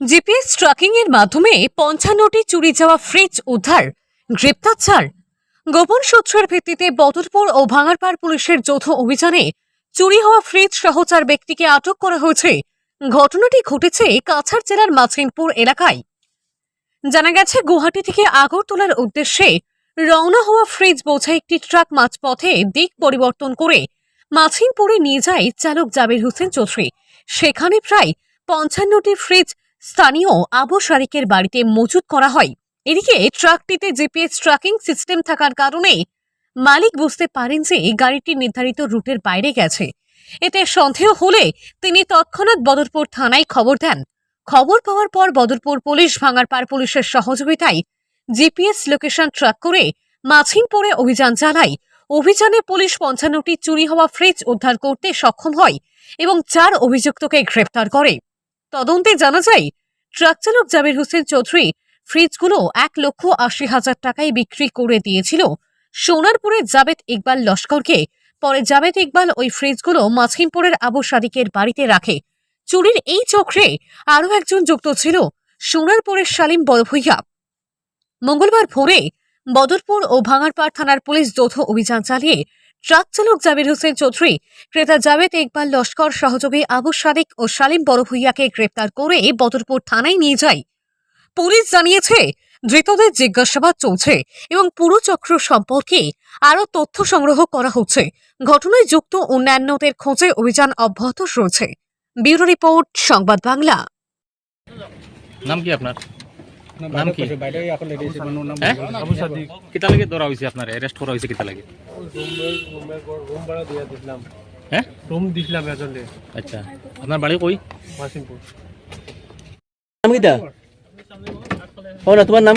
GPS tracking এর মাধ্যমে পঞ্চান্নটি চুরি যাওয়া ফ্রিজ উদ্ধার, গ্রেপ্তার চার। গোপন সূত্রের ভিত্তিতে বদরপুর ও ভাঙারপাড় পুলিশের যৌথ অভিযানে চুরি হওয়া ফ্রিজ সহ চার ব্যক্তিকে আটক করা হয়েছে। ঘটনাটি ঘটেছে কাছাড় জেলার মাছিনপুর এলাকায়। জানা গেছে, গুয়াহাটি থেকে আগরতলার উদ্দেশ্যে রওনা হওয়া ফ্রিজ বোঝাই একটি ট্রাক মাঝপথে দিক পরিবর্তন করে মাছিনপুরে নিয়ে যায় চালক জাবির হোসেন চৌধুরী। সেখানে প্রায় পঞ্চান্নটি ফ্রিজ স্থানীয় আবু শারিকের বাড়িতে মজুত করা হয়। এদিকে ট্রাকটিতে জিপিএস ট্র্যাকিং সিস্টেম থাকার কারণে মালিক বুঝতে পারেন যে গাড়িটি নির্ধারিত রুটের বাইরে গেছে। এতে সন্দেহ হলে তিনি তৎক্ষণাৎ বদরপুর থানায় খবর দেন। খবর পাওয়ার পর বদরপুর পুলিশ ভাঙারপাড় পুলিশের সহযোগিতায় জিপিএস লোকেশন ট্র্যাক করে মাছিনপুরে অভিযান চালায়। অভিযানে পুলিশ পঞ্চান্নটি চুরি হওয়া ফ্রিজ উদ্ধার করতে সক্ষম হয় এবং চার অভিযুক্তকে গ্রেপ্তার করে। তদন্তে জানা যায়, ট্রাক চালক জাবির হোসেন চৌধুরী ফ্রিজগুলো এক লক্ষ আশি হাজার টাকায় বিক্রি করে দিয়েছিল। সোনারপুরে জাবেদ ইকবাল লস্করকে, পরে জাবেদ ইকবাল ওই ফ্রিজগুলো মাছিমপুরের আবু সাদিকের বাড়িতে রাখে। চুরির এই চক্রে আরও একজন যুক্ত ছিল, সোনারপুরের সালিম বড়ভূইয়া। মঙ্গলবার ভোরে বদরপুর ও ভাঙারপাড় থানার পুলিশ যৌথ অভিযান চালিয়ে ট্রাক চালক জাবির হোসেন চৌধুরী, ক্রেতা জাবেদ ইকবাল লস্কর সহযোগী আবু সাদিক ও সালিম বড়ভূইয়াকে গ্রেপ্তার করে বদরপুর থানায় নিয়ে যায়। পুলিশ জানিয়েছে, ধৃতদের জিজ্ঞাসাবাদ চলছে এবং পুরো চক্র সম্পর্কে আরও তথ্য সংগ্রহ করা হচ্ছে। ঘটনায় যুক্ত অন্যান্যদের খোঁজে অভিযান অব্যাহত রয়েছে। ব্যুরো রিপোর্ট, সংবাদ বাংলা। নাম কি আপনার? নাম নাম কি? হ্যাঁ? কিতা লাগে ধরা হয়েছে আপনার? অ্যারেস্ট করা হয়েছে কিতা লাগে? হ্যাঁ? রুম দিছিলাম আচ্ছা। আপনার বাড়ি কই? মাসিমপুর নাম কিটা ও না তোমার নাম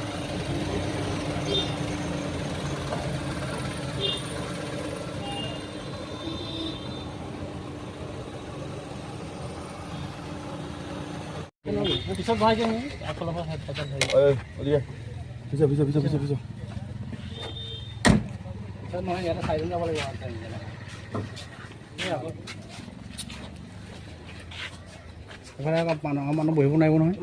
মানুহ বহিব নোৱাৰিব নহয়।